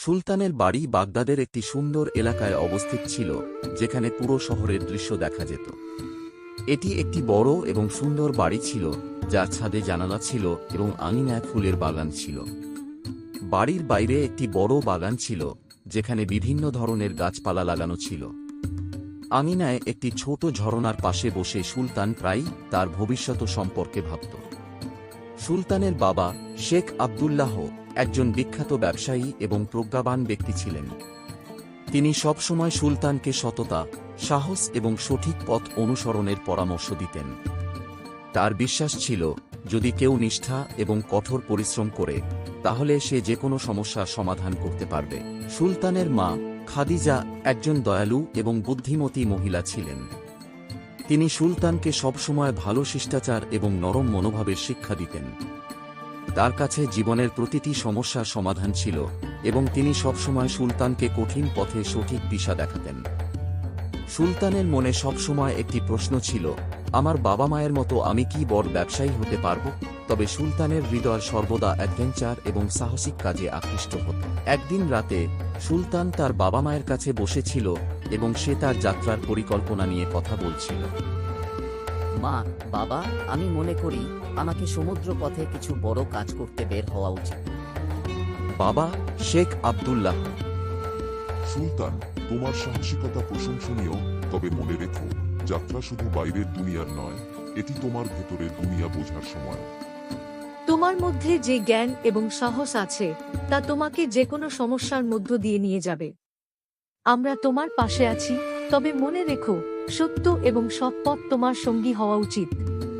সুলতানের বাড়ি বাগদাদের একটি সুন্দর এলাকায় অবস্থিত ছিল, যেখানে পুরো শহরের দৃশ্য দেখা যেত। এটি একটি বড় এবং সুন্দর বাড়ি ছিল, যার ছাদে জানালা ছিল এবং আঙিনায় ফুলের বাগান ছিল। বাড়ির বাইরে একটি বড় বাগান ছিল, যেখানে বিভিন্ন ধরনের গাছপালা লাগানো ছিল। আঙিনায় একটি ছোট ঝরনার পাশে বসে সুলতান প্রায়ই তার ভবিষ্যৎ সম্পর্কে ভাবত। সুলতানের বাবা শেখ আবদুল্লাহ একজন বিখ্যাত ব্যবসায়ী এবং প্রজ্ঞাবান ব্যক্তি ছিলেন। তিনি সবসময় সুলতানকে সততা, সাহস এবং সঠিক পথ অনুসরণের পরামর্শ দিতেন। তার বিশ্বাস ছিল, যদি কেউ নিষ্ঠা এবং কঠোর পরিশ্রম করে, তাহলে সে যে কোনো সমস্যার সমাধান করতে পারবে। সুলতানের মা, খাদিজা, একজন দয়ালু এবং বুদ্ধিমতী মহিলা ছিলেন। তিনি সুলতানকে সবসময় ভালো শিষ্টাচার এবং নরম মনোভাবের শিক্ষা দিতেন। তার কাছে জীবনের প্রতিটি সমস্যার সমাধান ছিল, এবং তিনি সবসময় সুলতানকে কঠিন পথে সঠিক দিশা দেখাতেন। সুলতানের মনে সবসময় একটি প্রশ্ন ছিল, আমার বাবা মায়ের মতো আমি কি বড় ব্যবসায়ী হতে পারব? তবে সুলতানের হৃদয় সর্বদা অ্যাডভেঞ্চার এবং সাহসিক কাজে আকৃষ্ট হতো। একদিন রাতে, সুলতান তার বাবা মায়ের কাছে বসেছিল এবং সে তার যাত্রার পরিকল্পনা নিয়ে কথা বলছিল। মা বাবা আমি মনে করি আমাকে সমুদ্র পথে কিছু বড় কাজ করতে বের হওয়া উচিত। বাবা শেখ আবদুল্লাহ। সুলতান তোমার সাহসিকতা প্রশংসনীয় তবে মনে রেখো যাত্রা শুধু বাইরের দুনিয়ার নয় এটি তোমার ভেতরের দুনিয়া বোঝার সময়। তোমার মধ্যে যে জ্ঞান এবং সাহস আছে তা তোমাকে যে কোনো সমস্যার মধ্য দিয়ে নিয়ে যাবে। আমরা তোমার পাশে আছি তবে মনে রেখো সত্য এবং সৎ পথ তোমার সঙ্গী হওয়া উচিত।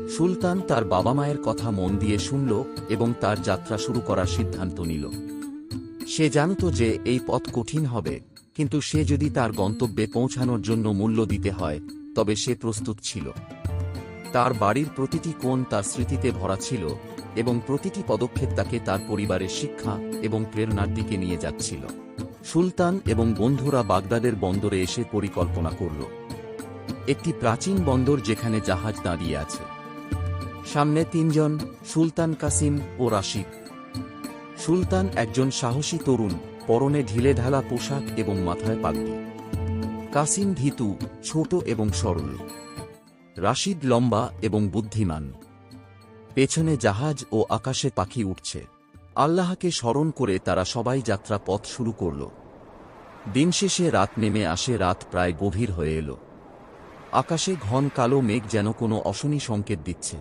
সুলতান তার বাবা মায়ের কথা মন দিয়ে শুনল এবং তার যাত্রা শুরু করার সিদ্ধান্ত নিল। সে জানত যে এই পথ কঠিন হবে, কিন্তু সে যদি তার গন্তব্যে পৌঁছানোর জন্য মূল্য দিতে হয়, তবে সে প্রস্তুত ছিল। তার বাড়ির প্রতিটি কোণ তার স্মৃতিতে ভরা ছিল এবং প্রতিটি পদক্ষেপ তাকে তার পরিবারের শিক্ষা এবং প্রেরণার দিকে নিয়ে যাচ্ছিল। সুলতান এবং বন্ধুরা বাগদাদের বন্দরে এসে পরিকল্পনা করল। একটি প্রাচীন বন্দর যেখানে জাহাজ দাঁড়িয়ে আছে। সামনে তিনজন, সুলতান কাসিম ও রাশিদ। সুলতান একজন সাহসী তরুণ, পরনে ঢিলে ঢালা পোশাক এবং মাথায় পাগড়ি। কাসিম ভীতু, ছোট এবং সরল। রাশিদ লম্বা এবং বুদ্ধিমান। পেছনে জাহাজ ও আকাশে পাখি উঠছে। আল্লাহকে স্মরণ করে তারা সবাই যাত্রা পথ শুরু করল। দিন শেষে রাত নেমে আসে, রাত প্রায় গভীর হয়ে এলো। আকাশে ঘন কালো মেঘ যেন কোনো অশনি সংকেত দিচ্ছে।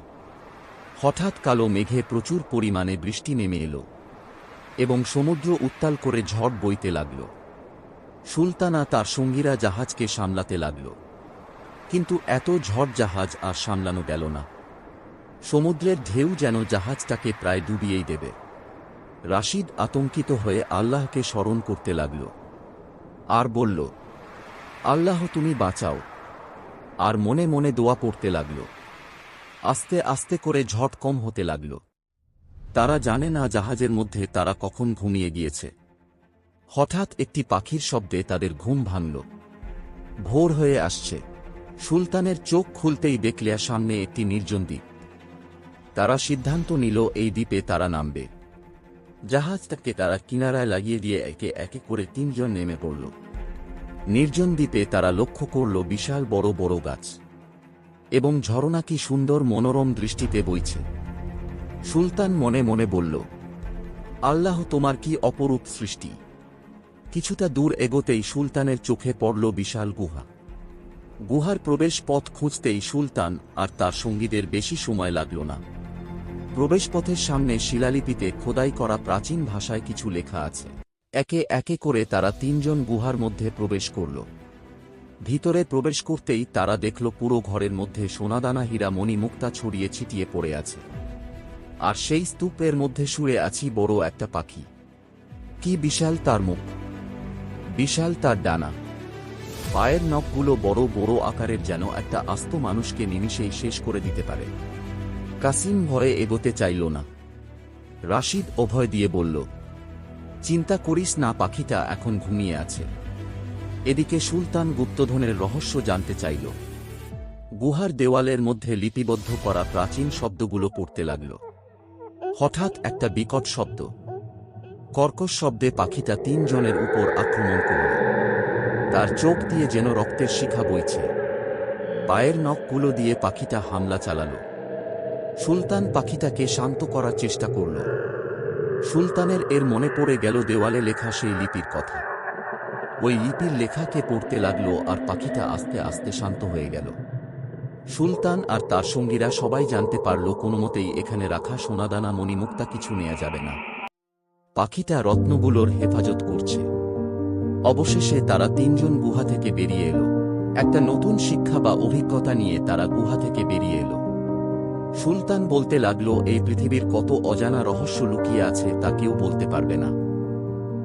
হঠাৎ কালো মেঘে প্রচুর পরিমাণে বৃষ্টি নেমে এলো এবং সমুদ্র উত্তাল করে ঝড় বইতে লাগল। সুলতানা তার সঙ্গীরা জাহাজকে সামলাতে লাগল। কিন্তু এত ঝড় জাহাজ আর সামলানো গেল না। সমুদ্রের ঢেউ যেন জাহাজটাকে প্রায় ডুবিয়েই দেবে। রাশিদ আতঙ্কিত হয়ে আল্লাহকে স্মরণ করতে লাগল। আর বলল, আল্লাহ, তুমি বাঁচাও। আর মনে মনে দোয়া পড়তে লাগল। আস্তে আস্তে করে ঝট কম হতে লাগল। তারা জানে না জাহাজের মধ্যে তারা কখন ঘুমিয়ে গিয়েছে। হঠাৎ একটি পাখির শব্দে তাদের ঘুম ভাঙল। ভোর হয়ে আসছে। সুলতানের চোখ খুলতেই দেখলে সামনে একটি নির্জন দ্বীপ। তারা সিদ্ধান্ত নিল এই দ্বীপে তারা নামবে। জাহাজটাকে তারা কিনারায় লাগিয়ে দিয়ে একে একে করে তিনজন নেমে পড়ল। নির্জন দ্বীপে তারা লক্ষ্য করল বিশাল বড় বড় গাছ। এবং ঝরনা কি সুন্দর মনোরম দৃষ্টিতে বইছে। সুলতান মনে মনে বলল, আল্লাহ তোমার কি অপরূপ সৃষ্টি। কিছুটা দূর এগোতেই সুলতানের চোখে পড়ল বিশাল গুহা। গুহার প্রবেশ পথ খুঁজতেই সুলতান আর তার সঙ্গীদের বেশি সময় লাগল না। প্রবেশপথের সামনে শিলালিপিতে খোদাই করা প্রাচীন ভাষায় কিছু লেখা আছে। একে একে করে তারা তিনজন গুহার মধ্যে প্রবেশ করল। ভিতরে প্রবেশ করতেই তারা দেখল পুরো ঘরের মধ্যে সোনাদানা হীরা মণিমুক্তা ছড়িয়ে ছিটিয়ে পড়ে আছে। আর সেই স্তূপের মধ্যে শুয়ে আছি বড় একটা পাখি। কি বিশাল তার মুখ। বিশাল তার ডানা। পায়ের নখগুলো বড় বড় আকারের যেন একটা আস্ত মানুষকে নিমিষেই শেষ করে দিতে পারে। কাসিম ভয়ে এগোতে চাইল না। রাশিদ অভয় দিয়ে বলল চিন্তা করিস না, পাখিটা এখন ঘুমিয়ে আছে। এদিকে সুলতান গুপ্তধনের রহস্য জানতে চাইল। গুহার দেওয়ালের মধ্যে লিপিবদ্ধ করা প্রাচীন শব্দগুলো পড়তে লাগল। হঠাৎ একটা বিকট শব্দ। কর্কশ শব্দে পাখিটা তিনজনের উপর আক্রমণ করল। তার চোখ দিয়ে যেন রক্তের শিখা বইছে। পায়ের নখগুলো দিয়ে পাখিটা হামলা চালালো। সুলতান পাখিটাকে শান্ত করার চেষ্টা করল। সুলতানের এর মনে পড়ে গেল দেওয়ালে লেখা সেই লিপির কথা। ওই লিপির লেখাকে পড়তে লাগল আর পাখিটা আস্তে আস্তে শান্ত হয়ে গেল। সুলতান আর তার সঙ্গীরা সবাই জানতে পারল কোনোমতেই এখানে রাখা সোনাদানা মণিমুক্তা কিছু নেওয়া যাবে না। পাখিটা রত্নগুলোর হেফাজত করছে। অবশেষে তারা তিনজন গুহা থেকে বেরিয়ে এলো। একটা নতুন শিক্ষা বা অভিজ্ঞতা নিয়ে তারা গুহা থেকে বেরিয়ে এলো। সুলতান বলতে লাগল, এই পৃথিবীর কত অজানা রহস্য লুকিয়ে আছে তা কেউ বলতে পারবে না।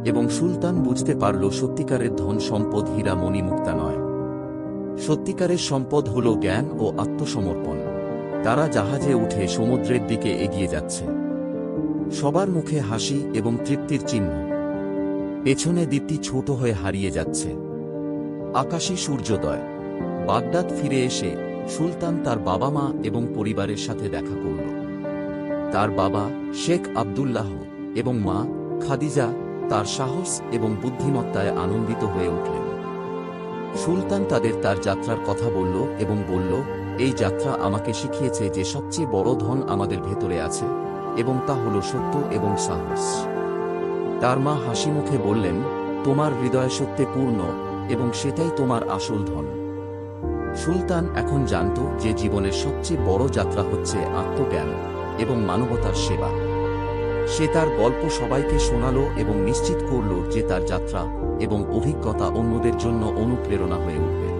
এবং সুলতান বুঝতে পারল, সত্যিকারের ধন সম্পদ হীরা মণিমুক্তা নয়। সত্যিকারের সম্পদ হল জ্ঞান ও আত্মসমর্পণ। তারা জাহাজে উঠে সমুদ্রের দিকে এগিয়ে যাচ্ছে। সবার মুখে হাসি এবং তৃপ্তির চিহ্ন। পেছনে দ্বীপটি ছোট হয়ে হারিয়ে যাচ্ছে। আকাশে সূর্যোদয়। বাগদাদ ফিরে এসে সুলতান তার বাবা মা এবং পরিবারের সাথে দেখা করল। তার বাবা শেখ আবদুল্লাহ এবং মা খাদিজা তার সাহস এবং বুদ্ধিমত্তায় আনন্দিত হয়ে উঠলেন। সুলতান তাদের তার যাত্রার কথা বলল এবং বলল, এই যাত্রা আমাকে শিখিয়েছে যে সবচেয়ে বড় ধন আমাদের ভেতরে আছে এবং তা হল সত্য এবং সাহস। তার মা হাসি মুখে বললেন, তোমার হৃদয় সত্যে পূর্ণ এবং সেটাই তোমার আসল ধন। সুলতান এখন জানত যে জীবনের সবচেয়ে বড় যাত্রা হচ্ছে আত্মজ্ঞান এবং মানবতার সেবা। সে তার গল্প সবাইকে শোনালো এবং নিশ্চিত করল যে তার যাত্রা এবং অভিজ্ঞতা অন্যদের জন্য অনুপ্রেরণা হয়ে উঠবে।